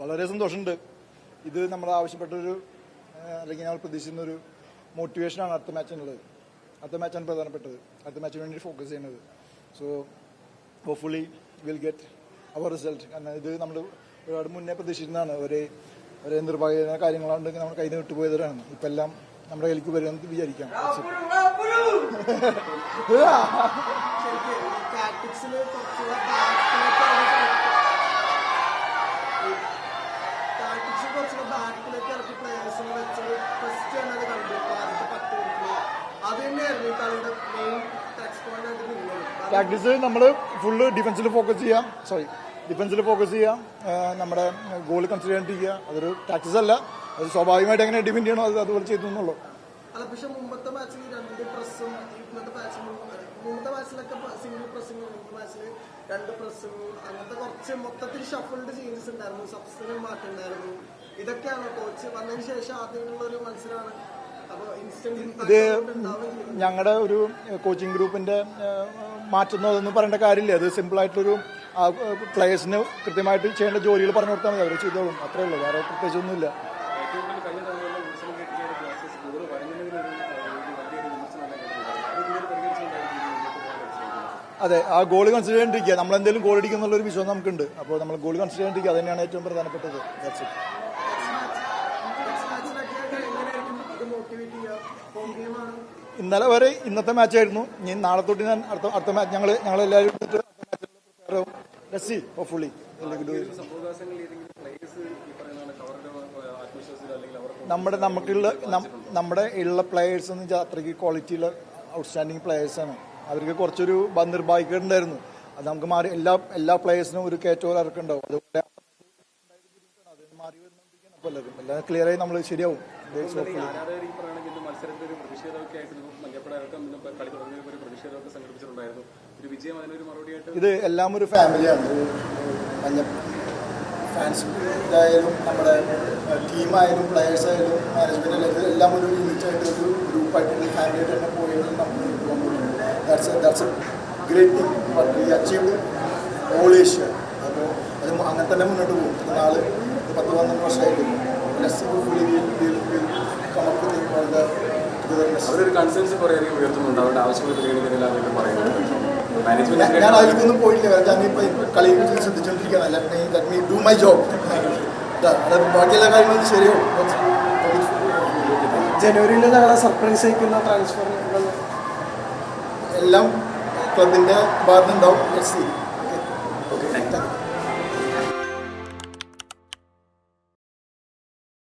വളരെ സന്തോഷമുണ്ട്. ഇത് നമ്മൾ ആവശ്യപ്പെട്ടൊരു അല്ലെങ്കിൽ ഞങ്ങൾ പ്രതീക്ഷിക്കുന്ന ഒരു മോട്ടിവേഷനാണ് അടുത്ത മാച്ചിനുള്ളത് അടുത്ത മാച്ചാണ് പ്രധാനപ്പെട്ടത്. അടുത്ത മാച്ചിന് വേണ്ടി ഫോക്കസ് ചെയ്യുന്നത്. So hopefully will get our result കാരണം ഇത് നമ്മൾ ഒരുപാട് മുന്നേ പ്രതീക്ഷിക്കുന്നതാണ്. ഒരേ ഒരേ നിർഭാഗ്യ കാര്യങ്ങളുണ്ടെങ്കിൽ നമ്മൾ കയ്യിൽ നിന്ന് വിട്ടുപോയതാണ് ഇപ്പം എല്ലാം നമ്മുടെ കയ്യിലേക്ക് വരുമെന്ന് വിചാരിക്കാം. പ്രാക്ടീസ് നമ്മൾ ഫുള്ള് ഡിഫൻസിൽ ഫോക്കസ് ചെയ്യാം. സോറി ഡിഫൻസിൽ ഫോക്കസ് ചെയ്യാം. നമ്മുടെ ഗോൾ കൺസിഡർ ചെയ്യാണ്ടിരിക്കുക അതൊരു പ്രാക്ടീസ് അല്ല. അത് സ്വാഭാവികമായിട്ട് എങ്ങനെ ഡിപെൻഡ് ചെയ്യണോ അത് അതുപോലെ ചെയ്തു എന്നുള്ളൂ. രണ്ട് പ്രസ്സും അങ്ങനത്തെ കുറച്ച് മൊത്തത്തിൽ ചേഞ്ചസ് ഉണ്ടായിരുന്നു. ഇതൊക്കെയാണ് കോച്ച് വന്നതിന് ശേഷം ആദ്യമുള്ള ഒരു മത്സരമാണ് ഇത് ഞങ്ങളുടെ ഒരു കോച്ചിങ് ഗ്രൂപ്പിന്റെ മാറ്റുന്നോ അതൊന്നും പറയേണ്ട കാര്യമില്ല. അത് സിമ്പിളായിട്ടൊരു പ്ലേയേഴ്സിന് കൃത്യമായിട്ട് ചെയ്യേണ്ട ജോലികൾ പറഞ്ഞു കൊടുത്താൽ മതി. അവർ ചെയ്തോളും. അത്രേ ഉള്ളൂ. വേറെ പ്രത്യേകിച്ചൊന്നുമില്ല അത് ആ ഗോൾ കൺസിഡർ ചെയ്യാണ്ടിരിക്കുക. നമ്മൾ എന്തെങ്കിലും ഗോൾ അടിക്കുന്നുള്ളൊരു വിശ്വാസം നമുക്കുണ്ട്. അപ്പോൾ നമ്മൾ ഗോൾ കൺസിഡർ ചെയ്യാണ്ടിരിക്കുക. അത് തന്നെയാണ് ഏറ്റവും പ്രധാനപ്പെട്ടത്. That's it. ഇന്നലെ വരെ ഇന്നത്തെ മാച്ചായിരുന്നു ഇനി നാളെ തൊട്ട് ഞാൻ അടുത്ത അടുത്ത മാച്ച് ഞങ്ങൾ ഞങ്ങൾ എല്ലാവരും ഹോപ്പ്ഫുള്ളി നമ്മുടെ നമുക്കുള്ള നമ്മുടെ ഉള്ള പ്ലേയേഴ്സ് എന്ന് വെച്ചാൽ അത്രയ്ക്ക് ക്വാളിറ്റിയുള്ള ഔട്ട്സ്റ്റാൻഡിങ് പ്ലേയേഴ്സാണ് അവർക്ക് കുറച്ചൊരു നിർഭാഗ്യം ഉണ്ടായിരുന്നു. അത് നമുക്ക് മാറി എല്ലാ എല്ലാ പ്ലേയേഴ്സിനും ഒരു കയറ്റോൽ ഇറക്കുണ്ടാവും അതുകൊണ്ട് അത് മാറി വരുന്നോണ്ടിരിക്കുകയാണ് അപ്പോൾ എല്ലാവരും എല്ലാം ക്ലിയർ ആയി നമ്മൾ ശരിയാവും. ഇത് എല്ലാം ഒരു ഫാമിലിയാണ്. ഫാൻസ് ഇതായാലും നമ്മുടെ ടീമായാലും പ്ലെയേഴ്സ് ആയാലും മാനേജ്മെന്റ് ആയാലും എല്ലാം ഒരു യൂണിറ്റ് ആയിട്ട് ഒരു ഗ്രൂപ്പായിട്ട് ഒരു ഫാമിലി ആയിട്ട് തന്നെ പോയത് നമ്മൾ that's that's great thing but we achieved all Asia അപ്പോൾ അത് അങ്ങനെ തന്നെ മുന്നോട്ട് പോകും. നാൾ പത്ത് പന്ത്രണ്ട് വർഷമായിട്ടില്ല അവരൊരു കൺസേൺസ് കുറേയധികം ഉയർത്തുന്നുണ്ട്. അവരുടെ ആവശ്യങ്ങൾ പരിഗണിക്കുന്നില്ല എന്നൊക്കെ പറയുന്നത്. ഞാൻ മാനേജ്മെന്റ് ഞാൻ അതിലേക്കൊന്നും പോയില്ല ഞാൻ ഞാനിപ്പോൾ കളി ശ്രദ്ധിച്ചുകൊണ്ടിരിക്കുകയാണ് let me let me do my job ബാക്കിയെല്ലാ കാര്യങ്ങളും ശരിയാവും. ജനുവരിയിൽ ഞങ്ങളെ സർപ്രൈസ് അയക്കുന്ന ട്രാൻസ്ഫർ എല്ലാം ക്ലബിന്റെ ഭാഗത്തുണ്ടാവും ഓക്കെ താങ്ക് സി